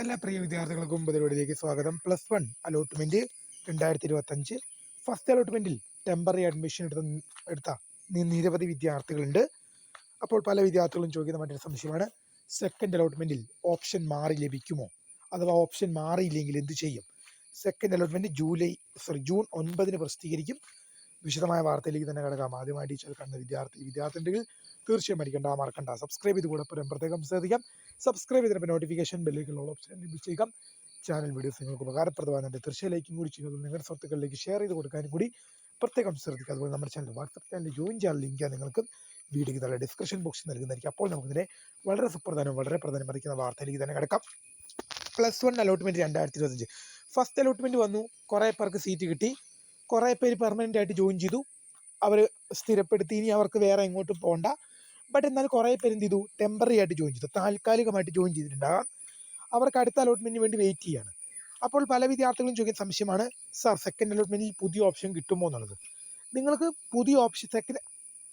എല്ലാ പ്രിയ വിദ്യാർത്ഥികൾക്കും പരിപാടിയിലേക്ക് സ്വാഗതം. പ്ലസ് വൺ അലോട്ട്മെന്റ് രണ്ടായിരത്തി ഇരുപത്തഞ്ച് ഫസ്റ്റ് അലോട്ട്മെന്റിൽ ടെമ്പററി അഡ്മിഷൻ എടുത്ത എടുത്ത നിരവധി വിദ്യാർത്ഥികളുണ്ട്. അപ്പോൾ പല വിദ്യാർത്ഥികളും ചോദിക്കുന്ന മറ്റൊരു സംശയമാണ് സെക്കൻഡ് അലോട്ട്മെന്റിൽ ഓപ്ഷൻ മാറി ലഭിക്കുമോ? അഥവാ ഓപ്ഷൻ മാറിയില്ലെങ്കിൽ എന്ത് ചെയ്യും? Second allotment July sorry June ഒൻപതിന് പ്രസിദ്ധീകരിക്കും. വിശദമായ വാർത്തയിലേക്ക് തന്നെ കിടക്കാം. ആദ്യമായി ടീച്ചർ കണ്ട വിദ്യാർത്ഥി വിദ്യാർത്ഥി ഉണ്ടെങ്കിൽ തീർച്ചയായും മരിക്കണ്ട മറക്കണ്ട. സബ്സ്ക്രൈബ് ചെയ്ത് കൂടെ പുരം പ്രത്യേകം ശ്രദ്ധിക്കാം. സബ്സ്ക്രൈബ് ചെയ്തപ്പോൾ നോട്ടിഫിക്കേഷൻ ബെല്ലിലേക്കുള്ള ഓപ്ഷൻ എനേബിൾ ചെയ്യുക ചാനൽ വീഡിയോസ് നിങ്ങൾക്ക് ഉപകാരപ്രദമാകുന്നുണ്ട് തീർച്ചയായും കൂടി ചെയ്യുന്നത് നിങ്ങളുടെ സുഹൃത്തുക്കളിലേക്ക് ഷെയർ ചെയ്ത് കൊടുക്കാനും കൂടി പ്രത്യേകം ശ്രദ്ധിക്കുക. അതുപോലെ നമ്മുടെ ചാനൽ വാട്സപ്പ് ചാനൽ ജോയിൻ ചെയ്യാൻ ലിങ്ക് നിങ്ങൾക്ക് വീഡിയോയ്ക്ക് താഴെ ഡിസ്ക്രിപ്ഷൻ ബോക്സിൽ നൽകുന്നതായിരിക്കും. അപ്പോൾ നമുക്കിതിനെ വളരെ സുപ്രധാനം വളരെ പ്രധാനം പഠിക്കുന്ന വാർത്തയിലേക്ക് തന്നെ കിടക്കാം. പ്ലസ് വൺ അലോട്ട്മെന്റ് രണ്ടായിരത്തി ഇരുപത്തഞ്ച് ഫസ്റ്റ് അലോട്ട്മെന്റ് വന്നു. കുറേ പേർക്ക് സീറ്റ് കിട്ടി. കുറേ പേര് പെർമനന്റ് ആയിട്ട് ജോയിൻ ചെയ്തു. അവർ സ്ഥിരപ്പെടുത്തി. ഇനി അവർക്ക് വേറെ എങ്ങോട്ടും പോകണ്ട ബട്ട് എന്നാൽ കുറേ പേര് എന്ത് ചെയ്തു? ടെമ്പററി ആയിട്ട് ജോയിൻ ചെയ്തു. താൽക്കാലികമായിട്ട് ജോയിൻ ചെയ്തിട്ടുണ്ടാകാം. അവർക്ക് അടുത്ത അലോട്ട്മെന്റിന് വേണ്ടി വെയിറ്റ് ചെയ്യാണ്. അപ്പോൾ പല വിദ്യാർത്ഥികളും ചോദിക്കുന്ന സംശയമാണ് സാർ സെക്കൻഡ് അലോട്ട്മെന്റിൽ പുതിയ ഓപ്ഷൻ കിട്ടുമോ എന്നുള്ളത്? നിങ്ങൾക്ക് പുതിയ ഓപ്ഷൻ സെക്കൻഡ്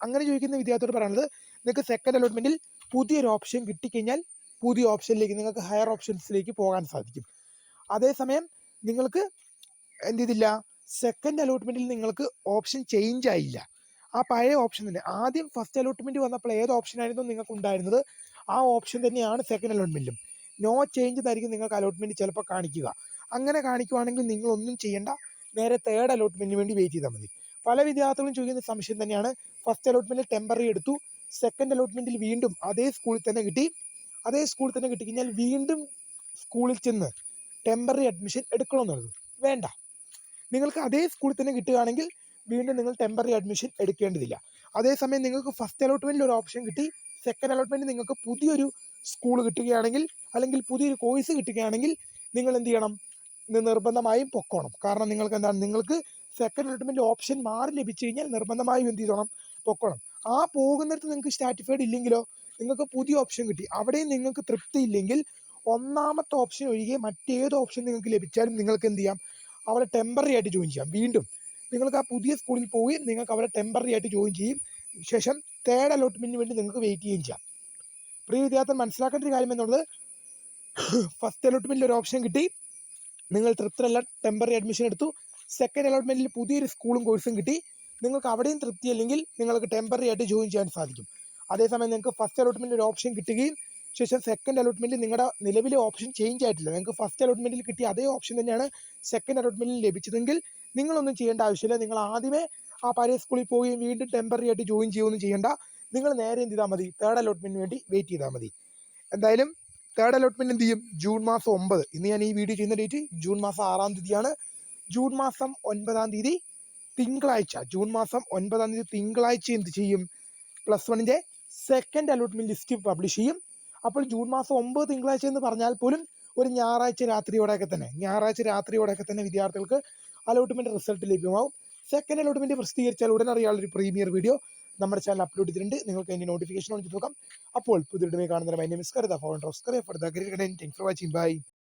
അങ്ങനെ ചോദിക്കുന്ന വിദ്യാർത്ഥിയോട് പറയുന്നത് നിങ്ങൾക്ക് സെക്കൻഡ് അലോട്ട്മെന്റിൽ പുതിയൊരു ഓപ്ഷൻ കിട്ടിക്കഴിഞ്ഞാൽ പുതിയ ഓപ്ഷനിലേക്ക് നിങ്ങൾക്ക് ഹയർ ഓപ്ഷൻസിലേക്ക് പോകാൻ സാധിക്കും. അതേസമയം നിങ്ങൾക്ക് എന്ത് ചെയ്തില്ല? സെക്കൻഡ് അലോട്ട്മെന്റിൽ നിങ്ങൾക്ക് ഓപ്ഷൻ ചേഞ്ച് ആയില്ല. ആ പഴയ ഓപ്ഷൻ തന്നെ. ആദ്യം ഫസ്റ്റ് അലോട്ട്മെന്റ് വന്നപ്പോൾ ഏത് ഓപ്ഷൻ ആയിരുന്നു നിങ്ങൾക്ക് ഉണ്ടായിരുന്നത്? ആ ഓപ്ഷൻ തന്നെയാണ് സെക്കൻഡ് അലോട്ട്മെന്റിലും നോ ചേഞ്ച് എന്നായിരിക്കും നിങ്ങൾക്ക് അലോട്ട്മെന്റ് ചിലപ്പോൾ കാണിക്കുക. അങ്ങനെ കാണിക്കുവാണെങ്കിൽ നിങ്ങൾ ഒന്നും ചെയ്യേണ്ട. നേരെ തേർഡ് അലോട്ട്മെന്റിന് വേണ്ടി വെയിറ്റ് ചെയ്താൽ മതി. പല വിദ്യാർത്ഥികളും ചോദിക്കുന്ന സംശയം തന്നെയാണ്. ഫസ്റ്റ് അലോട്ട്മെന്റിൽ ടെമ്പററി എടുത്തു. സെക്കൻഡ് അലോട്ട്മെന്റിൽ വീണ്ടും അതേ സ്കൂളിൽ തന്നെ കിട്ടി. അതേ സ്കൂളിൽ തന്നെ കിട്ടിക്കഴിഞ്ഞാൽ വീണ്ടും സ്കൂളിൽ ചെന്ന് ടെമ്പററി അഡ്മിഷൻ എടുക്കണമെന്നുള്ളത്. വേണ്ട. നിങ്ങൾക്ക് അതേ സ്കൂളിൽ തന്നെ കിട്ടുകയാണെങ്കിൽ വീണ്ടും നിങ്ങൾ ടെമ്പററി അഡ്മിഷൻ എടുക്കേണ്ടതില്ല. അതേസമയം നിങ്ങൾക്ക് ഫസ്റ്റ് അലോട്ട്മെന്റിൽ ഒരു ഓപ്ഷൻ കിട്ടി. സെക്കൻഡ് അലോട്ട്മെന്റ് നിങ്ങൾക്ക് പുതിയൊരു സ്കൂൾ കിട്ടുകയാണെങ്കിൽ അല്ലെങ്കിൽ പുതിയൊരു കോഴ്സ് കിട്ടുകയാണെങ്കിൽ നിങ്ങൾ എന്ത് ചെയ്യണം? നിർബന്ധമായും പൊക്കോണം. കാരണം നിങ്ങൾക്ക് എന്താണ്? നിങ്ങൾക്ക് സെക്കൻഡ് അലോട്ട്മെന്റ് ഓപ്ഷൻ മാറി ലഭിച്ചു കഴിഞ്ഞാൽ നിർബന്ധമായും എന്ത് ചെയ്യണം പൊക്കോണം. ആ പോകുന്നിടത്ത് നിങ്ങൾക്ക് സ്റ്റാറ്റിഫൈഡ് ഇല്ലെങ്കിലോ നിങ്ങൾക്ക് പുതിയ ഓപ്ഷൻ കിട്ടി. അവിടെയും നിങ്ങൾക്ക് തൃപ്തി ഇല്ലെങ്കിൽ ഒന്നാമത്തെ ഓപ്ഷൻ ഒഴികെ മറ്റേത് ഓപ്ഷൻ നിങ്ങൾക്ക് ലഭിച്ചാലും നിങ്ങൾക്ക് എന്ത് ചെയ്യാം? അവിടെ ടെമ്പററി ആയിട്ട് ജോയിൻ ചെയ്യാം. വീണ്ടും നിങ്ങൾക്ക് ആ പുതിയ സ്കൂളിൽ പോയി നിങ്ങൾക്ക് അവിടെ ടെമ്പററി ആയിട്ട് ജോയിൻ ചെയ്യും. ശേഷം തേർഡ് അലോട്ട്മെന്റിന് വേണ്ടി നിങ്ങൾക്ക് വെയിറ്റ് ചെയ്യുകയും ചെയ്യാം. പ്രിയ വിദ്യാർത്ഥി മനസ്സിലാക്കേണ്ട ഒരു കാര്യം എന്നുള്ളത് ഫസ്റ്റ് അലോട്ട്മെന്റിൽ ഒരു ഓപ്ഷൻ കിട്ടി. നിങ്ങൾ തൃപ്തരല്ല ടെമ്പററി അഡ്മിഷൻ എടുത്തു. സെക്കൻഡ് അലോട്ട്മെന്റിൽ പുതിയൊരു സ്കൂളും കോഴ്സും കിട്ടി. നിങ്ങൾക്ക് അവിടെയും തൃപ്തി അല്ലെങ്കിൽ നിങ്ങൾക്ക് ടെമ്പററി ആയിട്ട് ജോയിൻ ചെയ്യാൻ സാധിക്കും. അതേസമയം നിങ്ങൾക്ക് ഫസ്റ്റ് അലോട്ട്മെന്റിൽ ഒരു ഓപ്ഷൻ കിട്ടുകയും ശേഷം സെക്കൻഡ് അലോട്ട്മെന്റിൽ നിങ്ങളുടെ നിലവിലെ ഓപ്ഷൻ ചേഞ്ച് ആയിട്ടില്ല. നിങ്ങൾക്ക് ഫസ്റ്റ് അലോട്ട്മെന്റിൽ കിട്ടിയ അതേ ഓപ്ഷൻ തന്നെയാണ് സെക്കൻഡ് അലോട്ട്മെന്റിൽ ലഭിച്ചതെങ്കിൽ നിങ്ങളൊന്നും ചെയ്യേണ്ട ആവശ്യമില്ല. നിങ്ങൾ ആദ്യമേ ആ പഴയ സ്കൂളിൽ പോവുകയും വീണ്ടും ടെമ്പററി ആയിട്ട് ജോയിൻ ചെയ്യുകയൊന്നും ചെയ്യേണ്ട. നിങ്ങൾ നേരെ എന്ത് ചെയ്താൽ മതി? തേർഡ് അലോട്ട്മെന്റിന് വേണ്ടി വെയിറ്റ് ചെയ്താൽ മതി. എന്തായാലും തേർഡ് അലോട്ട്മെന്റ് എന്ത് ചെയ്യും? ജൂൺ മാസം ഒമ്പത്. ഇന്ന് ഞാൻ ഈ വീഡിയോ ചെയ്യുന്ന ഡേറ്റ് ജൂൺ മാസം ആറാം തീയതിയാണ്. ജൂൺ മാസം ഒൻപതാം തീയതി തിങ്കളാഴ്ച. ജൂൺ മാസം ഒൻപതാം തീയതി തിങ്കളാഴ്ച എന്ത് ചെയ്യും? പ്ലസ് വണ്ണിന്റെ സെക്കൻഡ് അലോട്ട്മെന്റ് ലിസ്റ്റ് പബ്ലിഷ് ചെയ്യും. അപ്പോൾ ജൂൺ മാസം ഒമ്പത് തിങ്കളാഴ്ച എന്ന് പറഞ്ഞാൽ പോലും ഒരു ഞായറാഴ്ച രാത്രിയോടെയൊക്കെ തന്നെ. ഞായറാഴ്ച രാത്രിയോടെയൊക്കെ തന്നെ വിദ്യാർത്ഥികൾക്ക് അലോട്ട്മെന്റ് റിസൾട്ട് ലഭ്യമാവും. സെക്കൻഡ് അലോട്ട്മെന്റ് പ്രസിദ്ധീകരിച്ചാൽ ഉടൻ അറിയാനുള്ള ഒരു പ്രീമിയർ വീഡിയോ നമ്മുടെ ചാനൽ അപ്ലോഡ് ചെയ്തിട്ടുണ്ട്. നിങ്ങൾക്ക് അതിന്റെ നോട്ടിഫിക്കേഷൻ ഓൺ ചെയ്ത് നോക്കാം. അപ്പോൾ പുതിയ കാണുന്ന my name is കരുത. Founder of for the great for watching bye